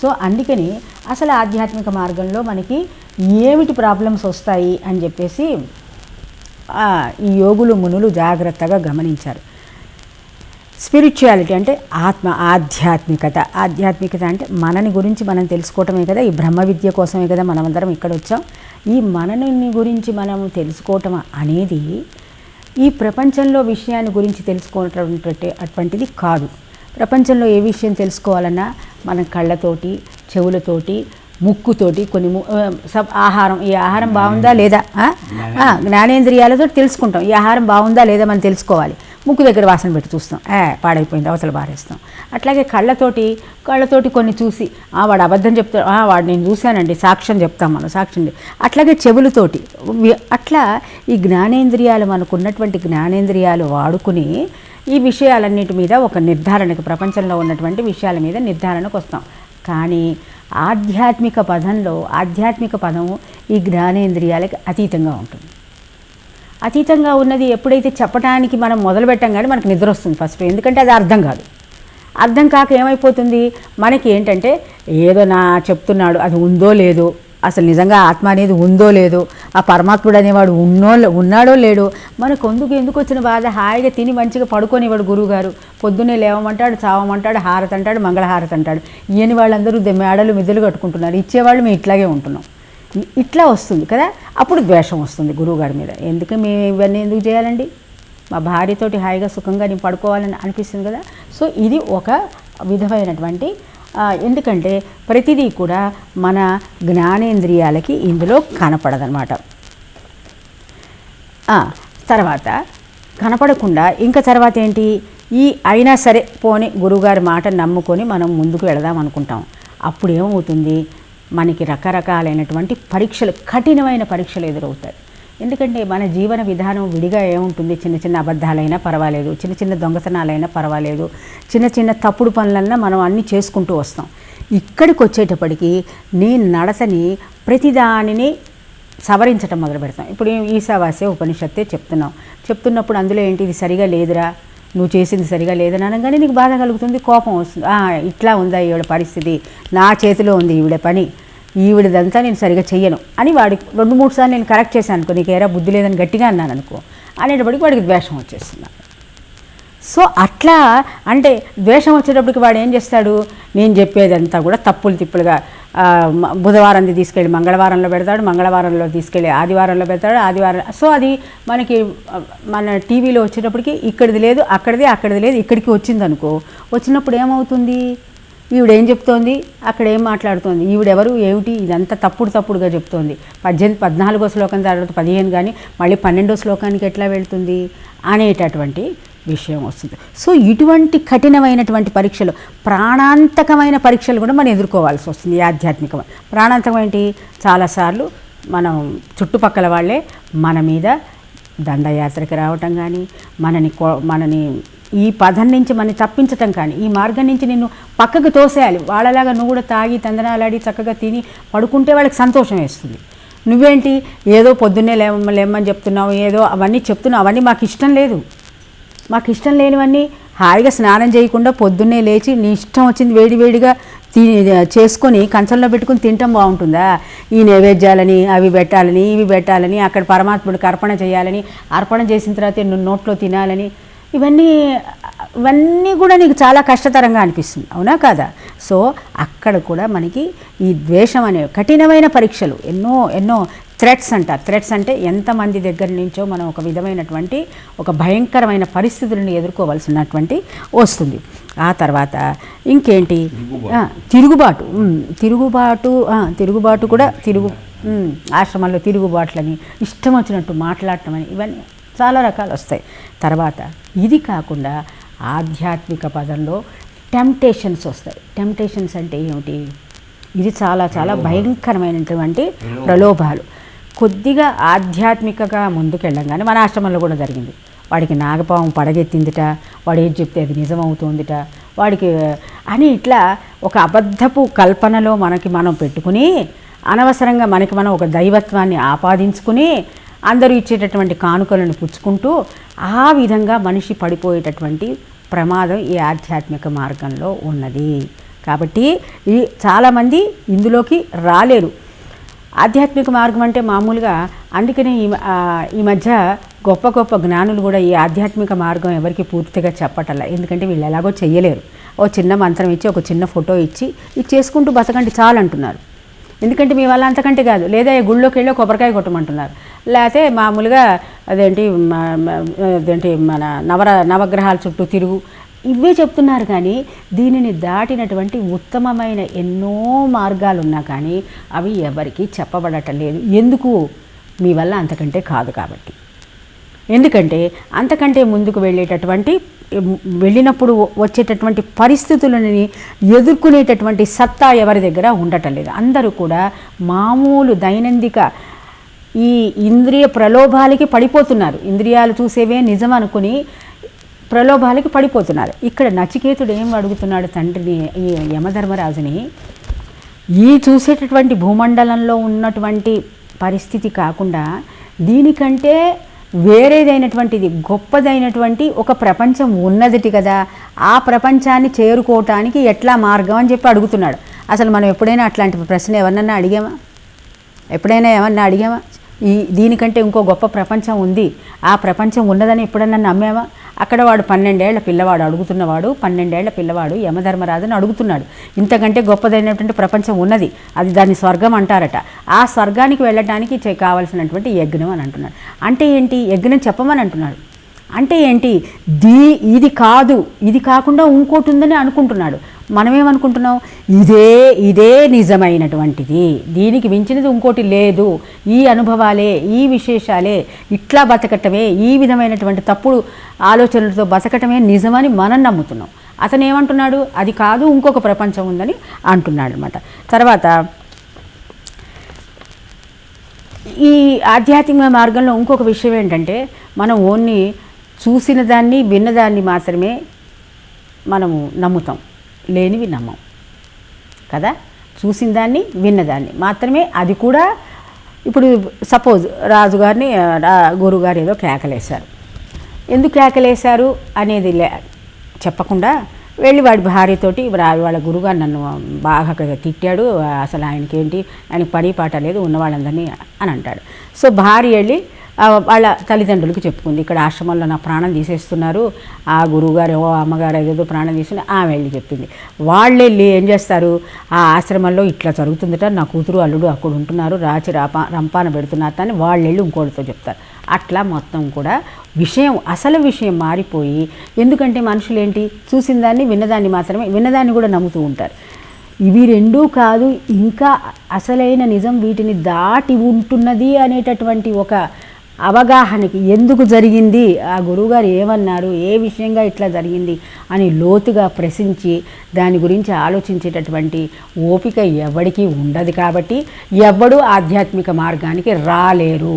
So అందుకని అసలు ఆధ్యాత్మిక మార్గంలో మనకి ఏమిటి ప్రాబ్లమ్స్ వస్తాయి అని చెప్పేసి ఈ యోగులు మునులు జాగ్రత్తగా గమనించారు. స్పిరిచువాలిటీ అంటే ఆత్మ ఆధ్యాత్మికత. ఆధ్యాత్మికత అంటే మనని గురించి మనం తెలుసుకోవటమే కదా ఈ బ్రహ్మ విద్య కోసమే కదా మనమందరం ఇక్కడ వచ్చాం. ఈ మనని గురించి మనం తెలుసుకోవటం అనేది ఈ ప్రపంచంలో విషయాన్ని గురించి తెలుసుకోవటం అటువంటిది కాదు. ప్రపంచంలో ఏ విషయం తెలుసుకోవాలన్నా మన కళ్ళతోటి చెవులతోటి ముక్కుతోటి కొన్ని సబ్ ఆహారం ఈ ఆహారం బాగుందా లేదా? జ్ఞానేంద్రియాలతో తెలుసుకుంటాం. ఈ ఆహారం బాగుందా లేదా మనం తెలుసుకోవాలి. ముక్కు దగ్గర వాసన పెట్టి చూస్తాం. ఏ పాడైపోయింది అవతల బారేస్తాం. అట్లాగే కళ్ళతోటి కళ్ళతోటి కొన్ని చూసి ఆ వాడు అబద్ధం చెప్తాడు ఆ వాడు నేను చూశానండి సాక్ష్యం చెప్తాం మనం సాక్ష్యం అట్లాగే చెవులతోటి అట్లా ఈ జ్ఞానేంద్రియాలు మనకు ఉన్నటువంటి జ్ఞానేంద్రియాలు వాడుకుని ఈ విషయాలన్నిటి మీద ఒక నిర్ధారణకు ప్రపంచంలో ఉన్నటువంటి విషయాల మీద నిర్ధారణకు వస్తాం. కానీ ఆధ్యాత్మిక పదంలో ఆధ్యాత్మిక పదము ఈ జ్ఞానేంద్రియాలకి అతీతంగా ఉంటుంది. అతీతంగా ఉన్నది ఎప్పుడైతే చెప్పడానికి మనం మొదలుపెట్టాం కానీ మనకు నిద్ర వస్తుంది ఫస్ట్ ఎందుకంటే అది అర్థం కాదు. అర్థం కాక ఏమైపోతుంది? మనకి ఏంటంటే ఏదో నా చెప్తున్నాడు అది ఉందో లేదో అసలు నిజంగా ఆత్మ అనేది ఉందో లేదో ఆ పరమాత్ముడు అనేవాడు ఉన్నో ఉన్నాడో లేడో మనకు ఎందుకు ఎందుకు వచ్చిన బాధ? హాయిగా తిని మంచిగా పడుకోనివాడు గురువుగారు. పొద్దున్నే లేవమంటాడు చావమంటాడు హారతి అంటాడు మంగళహారతి అంటాడు ఈయన వాళ్ళందరూ దె- మేడలు మిద్దెలు కట్టుకుంటున్నారు. ఇచ్చేవాళ్ళు మేము ఇట్లాగే ఉంటున్నాం. ఇట్లా వస్తుంది కదా? అప్పుడు ద్వేషం వస్తుంది గురువుగారి మీద. ఎందుకు మేము ఇవన్నీ ఎందుకు చేయాలండి? మా భార్యతోటి హాయిగా సుఖంగా నేను పడుకోవాలని అనిపిస్తుంది కదా? సో ఇది ఒక విధమైనటువంటి ఎందుకంటే ప్రతిదీ కూడా మన జ్ఞానేంద్రియాలకి ఇందులో కనపడదనమాట. తర్వాత కనపడకుండా ఇంకా తర్వాత ఏంటి? ఈ అయినా సరే పోని గురువుగారి మాట నమ్ముకొని మనం ముందుకు వెళదాం అనుకుంటాం. అప్పుడు ఏమవుతుంది మనకి రకరకాలైనటువంటి పరీక్షలు కఠినమైన పరీక్షలు ఎదురవుతాయి. ఎందుకంటే మన జీవన విధానం విడిగా ఏముంటుంది? చిన్న చిన్న అబద్ధాలైనా పర్వాలేదు చిన్న చిన్న దొంగతనాలైనా పర్వాలేదు చిన్న చిన్న తప్పుడు పనులన్నా మనం అన్నీ చేసుకుంటూ వస్తాం. ఇక్కడికి వచ్చేటప్పటికి నీ నడసని ప్రతిదానిని సవరించటం మొదలు పెడతాం ఇప్పుడు ఈశావాస్య ఉపనిషత్తే చెప్తున్నాం. చెప్తున్నప్పుడు అందులో ఏంటి? ఇది సరిగా లేదురా. నువ్వు చేసింది సరిగా లేదని అనగానే నీకు బాధ కలుగుతుంది కోపం వస్తుంది. ఇట్లా ఉందా ఈవిడ పరిస్థితి? నా చేతిలో ఉంది ఈవిడ పని. ఈవిడదంతా నేను సరిగా చెయ్యను. అని వాడికి రెండు మూడు సార్లు నేను కరెక్ట్ చేశాను అనుకో నీకు ఏరా బుద్ధి లేదని గట్టిగా అన్నాను అనుకో అనేటప్పటికి వాడికి ద్వేషం వచ్చేస్తుంది. సో అట్లా అంటే ద్వేషం వచ్చేటప్పటికి వాడు ఏం చేస్తాడు? నేను చెప్పేదంతా కూడా తప్పులు తిప్పులుగా బుధవారంది తీసుకెళ్ళి మంగళవారంలో పెడతాడు మంగళవారంలో తీసుకెళ్ళి ఆదివారంలో పెడతాడు ఆదివారం సో అది మనకి మన టీవీలో వచ్చేటప్పటికి ఇక్కడిది లేదు అక్కడిది అక్కడిది లేదు ఇక్కడికి వచ్చింది అనుకో వచ్చినప్పుడు ఏమవుతుంది? ఈవిడ ఏం చెప్తోంది? అక్కడ ఏం మాట్లాడుతోంది? ఈవిడెవరు? ఏమిటి? ఇదంతా తప్పుడు తప్పుడుగా చెప్తోంది. పద్దెనిమిది పద్నాలుగో శ్లోకం తర్వాత పదిహేను కానీ మళ్ళీ పన్నెండో శ్లోకానికి ఎట్లా వెళ్తుంది? అనేటటువంటి విషయం వస్తుంది. సో ఇటువంటి కఠినమైనటువంటి పరీక్షలు ప్రాణాంతకమైన పరీక్షలు కూడా మనం ఎదుర్కోవాల్సి వస్తుంది ఆధ్యాత్మికమైన ప్రాణాంతకమేంటి చాలాసార్లు మనం చుట్టుపక్కల వాళ్ళే మన మీద దండయాత్రకి రావటం కానీ మనని కో- మనని ఈ పదం నుంచి మనని తప్పించటం కానీ ఈ మార్గం నుంచి నిన్ను పక్కకు తోసేయాలి. వాళ్ళలాగా నువ్వు కూడా తాగి తందనాలాడి చక్కగా తిని పడుకుంటే వాళ్ళకి సంతోషం వేస్తుంది. నువ్వేంటి? ఏదో పొద్దున్నే లేమ లేమని చెప్తున్నావు ఏదో అవన్నీ చెప్తున్నావు అవన్నీ మాకు ఇష్టం లేదు. మాకు ఇష్టం లేనివన్నీ హాయిగా స్నానం చేయకుండా పొద్దున్నే లేచి నీ ఇష్టం వచ్చింది వేడివేడిగా తి చేసుకొని కంచంలో పెట్టుకుని తినటం బాగుంటుందా? ఈ నైవేద్యాలని అవి పెట్టాలని ఇవి పెట్టాలని అక్కడ పరమాత్ముడికి అర్పణ చేయాలని అర్పణ చేసిన తర్వాత నువ్వు నోట్లో తినాలని ఇవన్నీ ఇవన్నీ కూడా నీకు చాలా కష్టతరంగా అనిపిస్తుంది అవునా కాదా? సో అక్కడ కూడా మనకి ఈ ద్వేషం అనే కఠినమైన పరీక్షలు ఎన్నో ఎన్నో థ్రెట్స్ అంటారు. థ్రెట్స్ అంటే ఎంతమంది దగ్గర నుంచో మనం ఒక విధమైనటువంటి ఒక భయంకరమైన పరిస్థితులను ఎదుర్కోవాల్సినటువంటి వస్తుంది. ఆ తర్వాత ఇంకేంటి? తిరుగుబాటు. తిరుగుబాటు. తిరుగుబాటు కూడా తిరుగు ఆశ్రమంలో తిరుగుబాట్లని ఇష్టం వచ్చినట్టు మాట్లాడటం అని ఇవన్నీ చాలా రకాలు వస్తాయి. తర్వాత ఇది కాకుండా ఆధ్యాత్మిక పదంలో టెంప్టేషన్స్ వస్తాయి. టెంప్టేషన్స్ అంటే ఏమిటి? ఇది చాలా చాలా భయంకరమైనటువంటి ప్రలోభాలు. కొద్దిగా ఆధ్యాత్మికగా ముందుకెళ్ళంగానే మన ఆశ్రమంలో కూడా జరిగింది. వాడికి నాగపాము పడగెత్తిందిట వాడు ఏది చెప్తే అది నిజమవుతుందిట వాడికి అని ఇట్లా ఒక అబద్ధపు కల్పనలో మనకి మనం పెట్టుకుని అనవసరంగా మనకి మనం ఒక దైవత్వాన్ని ఆపాదించుకుని అందరూ ఇచ్చేటటువంటి కానుకలను పుచ్చుకుంటూ ఆ విధంగా మనిషి పడిపోయేటటువంటి ప్రమాదం ఈ ఆధ్యాత్మిక మార్గంలో ఉన్నది. కాబట్టి ఈ చాలామంది ఇందులోకి రాలేరు. ఆధ్యాత్మిక మార్గం అంటే మామూలుగా అందుకనే ఈ ఈ మధ్య గొప్ప గొప్ప జ్ఞానులు కూడా ఈ ఆధ్యాత్మిక మార్గం ఎవరికి పూర్తిగా చెప్పటల్లా ఎందుకంటే వీళ్ళు ఎలాగో చేయలేరు ఓ చిన్న మంత్రం ఇచ్చి ఒక చిన్న ఫోటో ఇచ్చి ఇది చేసుకుంటూ బతకండి చాలు అంటున్నారు. ఎందుకంటే మీ వల్ల అంతకంటే కాదు. లేదా ఈ గుళ్ళోకి వెళ్ళి కొబ్బరికాయ కొట్టమంటున్నారు. లేకపోతే మామూలుగా అదేంటి అదేంటి మన నవర నవగ్రహాల చుట్టూ తిరుగు ఇవే చెప్తున్నారు కానీ దీనిని దాటినటువంటి ఉత్తమమైన ఎన్నో మార్గాలు ఉన్నా కానీ అవి ఎవరికీ చెప్పబడటం లేదు. ఎందుకు? మీ వల్ల అంతకంటే కాదు కాబట్టి. ఎందుకంటే అంతకంటే ముందుకు వెళ్ళేటటువంటి వెళ్ళినప్పుడు వచ్చేటటువంటి పరిస్థితులని ఎదుర్కొనేటటువంటి సత్తా ఎవరి దగ్గర ఉండటం లేదు. అందరూ కూడా మామూలు దైనందిక ఈ ఇంద్రియ ప్రలోభాలకి పడిపోతున్నారు. ఇంద్రియాలు చూసేవే నిజం అనుకుని ప్రలోభాలకి పడిపోతున్నారు. ఇక్కడ నచికేతుడు ఏం అడుగుతున్నాడు తండ్రిని ఈ యమధర్మరాజుని? ఈ చూసేటటువంటి భూమండలంలో ఉన్నటువంటి పరిస్థితి కాకుండా దీనికంటే వేరేదైనటువంటిది గొప్పదైనటువంటి ఒక ప్రపంచం ఉన్నదిటి కదా. ఆ ప్రపంచాన్ని చేరుకోవటానికి ఎట్లా మార్గం అని చెప్పి అడుగుతున్నాడు. అసలు మనం ఎప్పుడైనా అట్లాంటి ప్రశ్న ఎవరినన్నా అడిగామా? ఎప్పుడైనా ఏమన్నా అడిగామా? ఈ దీనికంటే ఇంకో గొప్ప ప్రపంచం ఉంది. ఆ ప్రపంచం ఉన్నదని ఎప్పుడన్నా నమ్మామా? అక్కడ వాడు పన్నెండేళ్ళ పిల్లవాడు అడుగుతున్నవాడు పన్నెండేళ్ళ పిల్లవాడు యమధర్మరాజును అడుగుతున్నాడు. ఇంతకంటే గొప్పదైనటువంటి ప్రపంచం ఉన్నది. అది దాన్ని స్వర్గం అంటారట. ఆ స్వర్గానికి వెళ్ళడానికి కావలసినటువంటి యజ్ఞం అని అంటున్నాడు. అంటే ఏంటి? యజ్ఞం చెప్పమని అంటున్నాడు. అంటే ఏంటి? దీ ఇది కాదు. ఇది కాకుండా ఇంకోటి ఉందని అనుకుంటున్నాడు. మనమేమనుకుంటున్నాం? ఇదే ఇదే నిజమైనటువంటిది. దీనికి మించినది ఇంకోటి లేదు. ఈ అనుభవాలే ఈ విశేషాలే ఇట్లా బతకటమే ఈ విధమైనటువంటి తప్పుడు ఆలోచనలతో బతకటమే నిజమని మనం నమ్ముతున్నాం. అతను ఏమంటున్నాడు అది కాదు ఇంకొక ప్రపంచం ఉందని అంటున్నాడు అనమాట తర్వాత ఈ ఆధ్యాత్మిక మార్గంలో ఇంకొక విషయం ఏంటంటే మనం ఓన్లీ చూసిన దాన్ని విన్నదాన్ని మాత్రమే మనము నమ్ముతాం. లేనివి నమ్మం. కదా? చూసిన దాన్ని విన్నదాన్ని మాత్రమే అది కూడా ఇప్పుడు సపోజ్ రాజుగారిని రా- గురువుగారు ఏదో కేకలేశారు. ఎందుకు కేకలేశారు అనేది లే చెప్పకుండా వెళ్ళి వాడి భార్యతోటి రా- వాళ్ళ గురుగారు నన్ను బాగా తిట్టాడు. అసలు ఆయనకి ఏంటి ఆయనకి పని పాట లేదు ఉన్నవాళ్ళందరినీ అని అంటాడు. సో భార్య వెళ్ళి వాళ్ళ తల్లిదండ్రులకు చెప్పుకుంది. ఇక్కడ ఆశ్రమంలో నా ప్రాణం తీసేస్తున్నారు. ఆ గురువుగారు ఏవో అమ్మగారు ఏదో ప్రాణం తీసుకుని ఆమె వెళ్ళి చెప్పింది. వాళ్ళు వెళ్ళి ఏం చేస్తారు? ఆ ఆశ్రమంలో ఇట్లా జరుగుతుందట. నా కూతురు అల్లుడు అక్కడ ఉంటున్నారు. రాచి రాపా రంపాన పెడుతున్నారు. అని వాళ్ళు వెళ్ళి ఇంకోటితో చెప్తారు. అట్లా మొత్తం కూడా విషయం అసలు విషయం మారిపోయి ఎందుకంటే మనుషులు ఏంటి? చూసిన దాన్ని విన్నదాన్ని మాత్రమే విన్నదాన్ని కూడా నమ్ముతూ ఉంటారు. ఇవి రెండూ కాదు ఇంకా అసలైన నిజం వీటిని దాటి ఉంటున్నది అనేటటువంటి ఒక అవగాహనకి ఎందుకు జరిగింది? ఆ గురువుగారు ఏమన్నారు? ఏ విషయంగా ఇట్లా జరిగింది? అని లోతుగా ప్రశ్నించి దాని గురించి ఆలోచించేటటువంటి ఓపిక ఎవడికి ఉండదు కాబట్టి ఎవడు ఆధ్యాత్మిక మార్గానికి రాలేరు.